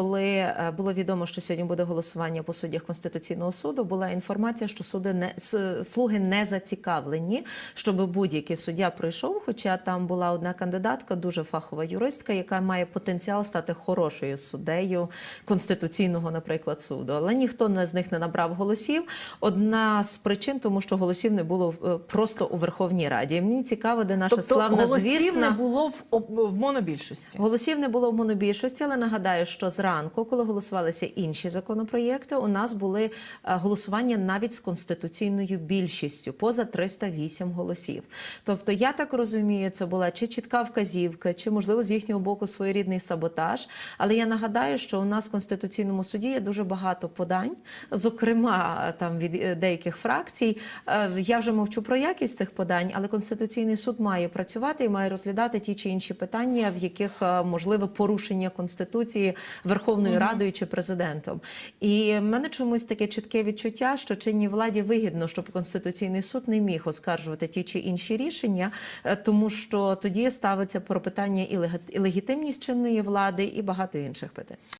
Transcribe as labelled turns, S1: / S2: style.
S1: Коли е, було відомо, що сьогодні буде голосування по суддях Конституційного суду, була інформація, що суди не слуги не зацікавлені, щоб будь-який суддя пройшов. Хоча там була одна кандидатка, дуже фахова юристка, яка має потенціал стати хорошою суддею конституційного, наприклад, суду. Але ніхто з них не набрав голосів. Одна з причин, тому що голосів не було е, просто у Верховній Раді. І Мені цікаво, де наша
S2: Тобто
S1: славна
S2: голосів
S1: звісна
S2: не було в, в монобільшості.
S1: Голосів не було в монобільшості, але нагадаю, що зранку, коли голосувалися інші законопроєкти, у нас були е, голосування навіть з конституційною більшістю поза 308 голосів. Тобто, я так розумію, це була чи чітка вказівка, чи можливо з їхнього боку своєрідний саботаж. Але я нагадаю, що у нас в конституційному суді є дуже багато подань, зокрема там від е, деяких фракцій. Е, Я вже мовчу про якість цих подань, але конституційний суд має працювати і має розглядати ті чи інші питання, в яких можливе порушення конституції Верховною Радою чи президентом. І в мене чомусь таке чітке відчуття, що чинній владі вигідно, щоб конституційний суд не міг оскаржувати ті чи інші рішення, е, тому що тоді ставиться про питання і легітимність чинної влади, і багато інших питань.